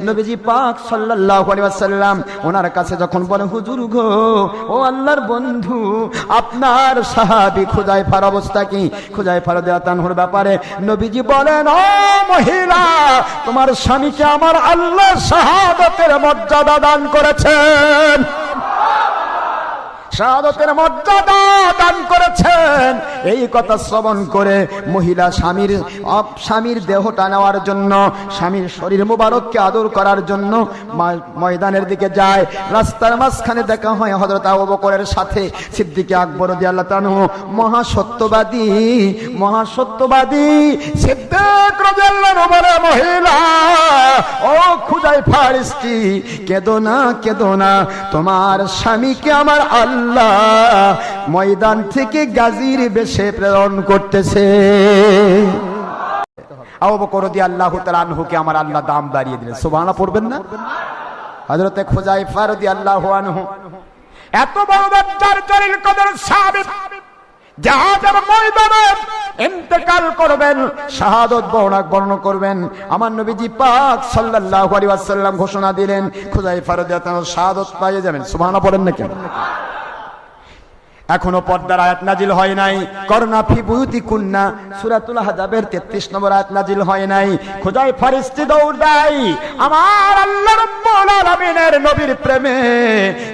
নবীজি পাক সাল্লাল্লাহু আলাইহি ওয়াসাল্লাম ওনার কাছে যখন বলে, হুজুর গো, ও আল্লাহর বন্ধু, আপনার সাহাবী খুজাইফার অবস্থা কি? খুজাইফার দেওয়াতানহুর ব্যাপারে নবীজি বলেন, ও মহিলা, তোমার স্বামীকে আমার আল্লাহ শাহাদাতের মর্যাদা দান করেছেন। শাহাদতের মর্যাদা দান করেছেন। এই কথা শ্রবণ করে মহিলা স্বামীর স্বামীর দেহটা নেওয়ার জন্য, স্বামীর শরীর মুবারককে আদর করার জন্য ময়দানের দিকে যায়। রাস্তার মাঝখানে দেখা হয় হযরত আবু বকরের সাথে সিদ্দিকে আকবর রাদিয়াল্লাহু তাআলা মহা সত্যবাদী মহা সত্যবাদী সিদ্দিক মহিলা, ও খুদাই ফারিস্তি কেদো না কেদো না। তোমার স্বামীকে আমার আল্লাহ ময়দান থেকে গাজীর বেশে প্রেরণ করতেছে। আল্লাহ করবেন, শাহাদত বর্ণনা করবেন। আমার নবীজি পাক সাল্লাল্লাহু আলাইহি ঘোষণা দিলেন রাদিয়াল্লাহু তাআলা শাহাদত পেয়ে যাবেন। সুবহানাল্লাহ, পড়েন না কেন? এখনও পর্দার আয়াত নাজিল হয় নাই। করোনা ফি বুয়ুতি কুন্না সুরাতুল হাজাবের 33 নম্বর আয়াত নাজিল হয় নাই। খোদাই ফারিস্তি দৌড় দেয়। আমার আল্লাহ আলামিনের নবীর প্রেমে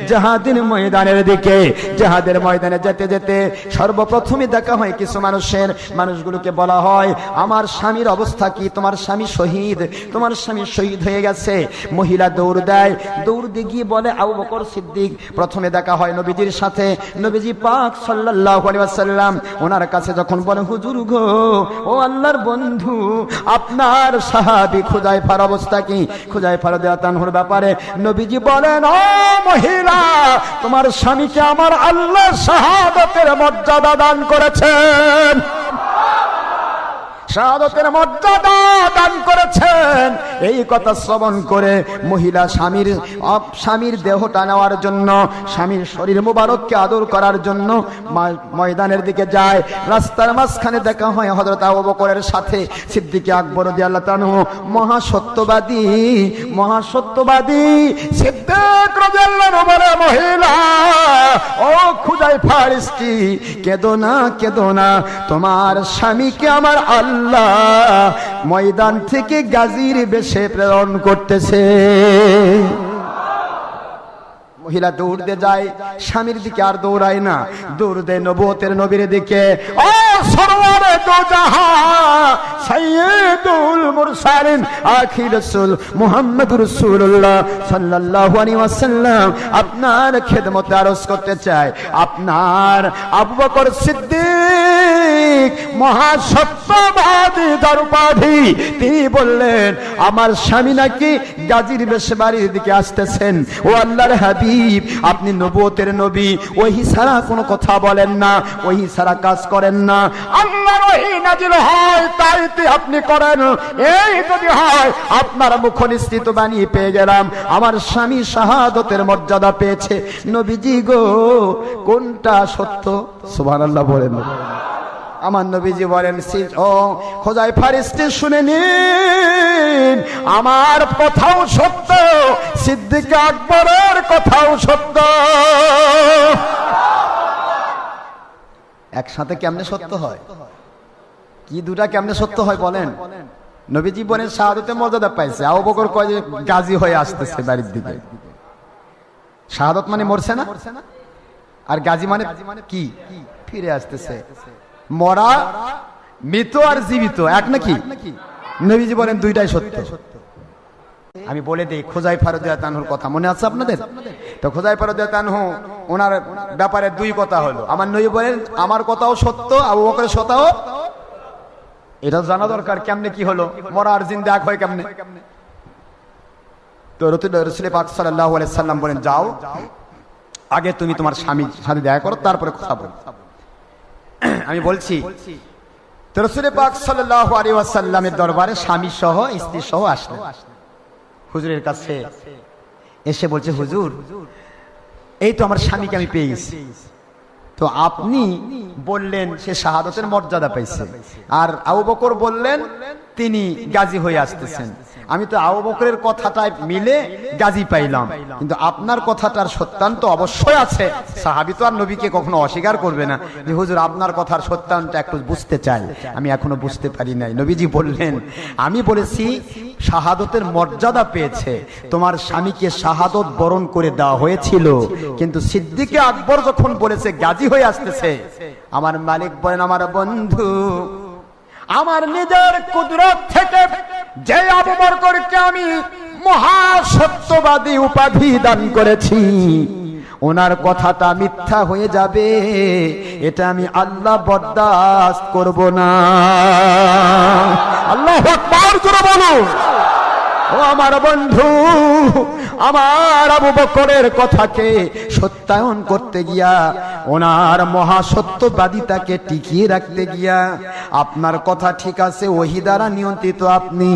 জাহাদের ময়দানের দিকে, জাহাদের ময়দানে যেতে যেতে সর্বপ্রথমে দেখা হয় কিছু মানুষের। মানুষগুলোকে বলা হয়, আমার স্বামীর অবস্থা কি? তোমার স্বামী শহীদ? তোমার স্বামী শহীদ হয়ে গেছে। মহিলা দৌড় দেয়। দৌড় দিয়ে গিয়ে বলে, আবু বকর সিদ্দিক। প্রথমে দেখা হয় নবীজির সাথে। নবীজি পাক সাল্লাল্লাহু আলাইহি ওয়াসাল্লাম ওনার কাছে যখন বলে, হুজুর গো, ও আল্লাহর বন্ধু, আপনার সাহাবী খুজাইফার অবস্থা কি? খুজাইফার দেওয়াতানহুর ব্যাপারে নবীজি বলেন, ও মহিলা, তোমার স্বামীকে আমার আল্লাহ শাহাদাতের মর্যাদা দান করেছেন। শাহাদতের মর্যাদা দান করেছেন। এই কথা শ্রবণ করে মহিলা স্বামীর স্বামীর দেহটা নেওয়ার জন্য, স্বামীর শরীর মুবারককে আদর করার জন্য ময়দানের দিকে যায়। রাস্তার মাঝখানে দেখা হয় হযরত আবু বকরের সাথে সিদ্দিকে আকবর রাদিয়াল্লাহু তাআলা মহা সত্যবাদী মহা সত্যবাদী সিদ্দিক মহিলা, ও খুদাই ফারিস্তি কেঁদো না কেঁদো না, তোমার স্বামীকে আমার আল্লাহ ময়দান থেকে গাজির বেশে প্রেরণ করতেছে। মহিলা দৌড়তে যায়, স্বামীর দিকে আর দৌড়ায় না। দৌড় নবতের নবীর দিকে, ও সরওয়ারে দো জাহা সাইয়্যিদুল মুরসালিন আখির রাসূল মুহাম্মদুর রাসূলুল্লাহ সাল্লাল্লাহু আলাইহি ওয়াসাল্লাম আপনার খেদমতে আরজ করতে চায়। আপনার আবু বকর সিদ্দিক মহাসত্যবাদী দরবাধি তিনি বললেন, আমার স্বামী নাকি গাজীর বেশে বাড়ির দিকে আসতেছেন। ও আল্লাহর হাবিব, আপনি নবুয়তের নবী। ওহি ছাড়া কোনো কথা বলেন না, ওহি ছাড়া কাজ করেন না। আল্লাহর ওহি নাজিল হয় আপনি করেন। এই যদি হয়, আপনার মুখ নিশ্চিত বানিয়ে পেয়ে গেলাম। আমার স্বামী শাহাদতের মর্যাদা পেয়েছে। নবীজি গো, কোনটা সত্য? সুবহানাল্লাহ বলেন। আমার নবীজি বলেন খোদাই শুনে নিন। আমার কথাও সত্য, সিদ্দিক আকবরের কথাও সত্য। একসাথে কেমনে সত্য হয়? কি দুটা কেমনে সত্য হয় বলেন? নবীজি বলেন শাহাদতে মর্যাদা পাইছে। আবু বকর কয় যে গাজী হয়ে আসতেছে বাড়ির দিকে। শাহাদত মানে মরছে না? আর গাজী মানে কি? ফিরে আসতেছে। মরা, মৃত আর জীবিত, এক নাকি? নবীজি বলেন দুইটাই সত্য। আমি বলে দিই, খোজাই ফারুদিয়া কথা মনে আছে আপনাদের? তো খোজাই ফারুদিয়া ওনার ব্যাপারে দুই কথা হলো। আমার নবী বলেন, আমার কথাও সত্য, আবু বকরের সত্যাও এটা জানা দরকার, কেমনে কি হলো? মরা আর জিন্দা এক হয় কেমনে? তো রতুল রসুল পাক আলাইহি সাল্লাম বলেন, যাও, আগে তুমি তোমার স্বামীর সাথে দেখা করো, তারপরে কথা বলো। আমি বলছি তো রসুলের পাক সাল্লাহ আলী ওয়াসাল্লামের দরবারে স্বামী সহ স্ত্রী সহ আসলেন। হুজুরের কাছে এসে বলছে হুজুর এই তো আমার স্বামীকে আমি পেয়ে গেছি। তো আপনি বললেন সে শাহাদতের মর্যাদা পাইছে। আর আবু বকর বললেন তিনি গাজী হয়ে আসতেছেন। আমি তো আবু বকরের কথাটাই মিলে গাজী পাইলাম। কিন্তু আপনার কথাটার সত্যান্ত অবশ্যই আছে। সাহাবি তো আর নবীকে কখনো অস্বীকার করবে না যে, হুজুর, আপনার কথার সত্যান্ত একটু বুঝতে চাই। আমি এখনও বুঝতে পারি নাই। নবীজি বললেন, আমি বলেছি, শাহাদতের মর্যাদা পেয়েছে। তোমার স্বামীকে শাহাদত বরণ করে দেওয়া হয়েছিল। কিন্তু সিদ্দিকে আকবর যখন বলেছে, গাজী হয়ে আসতেছে। আমার মালিক বলেন, আমার বন্ধু আমার নিজের কুদরত থেকে যে আবু বরকরকে আমি মহাসত্যবাদী উপাধি দান করেছি, ওনার কথাটা মিথ্যা হয়ে যাবে, এটা আমি আল্লাহ বরদাস্ত করব না। আল্লাহ বলুন। ও আমার বন্ধু, আমার আবু বকরের কথাকে সত্যায়ন করতে গিয়া, ওনার মহাসত্যবাদিতাকে টিকিয়ে রাখতে গিয়া, আপনার কথা ঠিক আছে, ওহি দ্বারা নিয়ন্ত্রিত আপনি,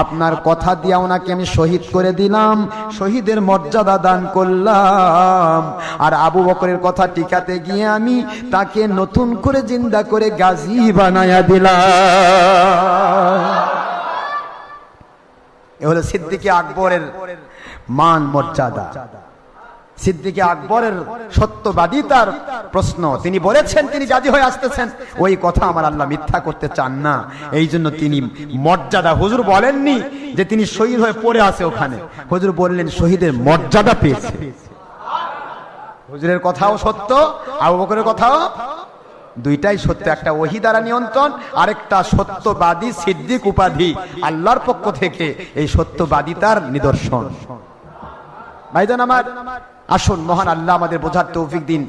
আপনার কথা দিয়া ওনাকে আমি শহীদ করে দিলাম, শহীদের মর্যাদা দান করলাম, আর আবু বকরের কথা টিকাতে গিয়ে আমি তাকে নতুন করে জিন্দা করে গাজী বানায়া দিলাম। এ হলো সিদ্দিকে আকবরের মান মর্যাদা। সিদ্দিকে আকবরের সত্যবাদিতার প্রশ্ন। তিনি বলেছেন, তিনি গাজী হয়ে আসতেছেন। ওই কথা আমার আল্লাহ মিথ্যা করতে চান না। এই জন্য তিনি মর্যাদা। হুজুর বলেননি যে তিনি শহীদ হয়ে পড়ে আছে ওখানে। হুজুর বললেন, শহীদের মর্যাদা পেয়েছে। হুজুরের কথাও সত্য, আবু বকরের কথাও দুইটাই সত্য, একটা ওহি দ্বারা নিয়ন্ত্রণ, আরেকটা সত্যবাদী সিদ্দিক উপাধি, আল্লাহর পক্ষ থেকে এই সত্যবাদিতার নিদর্শন। ভাইজান আমার, আসুন মহান আল্লাহ আমাদের বোঝার তৌফিক দিন।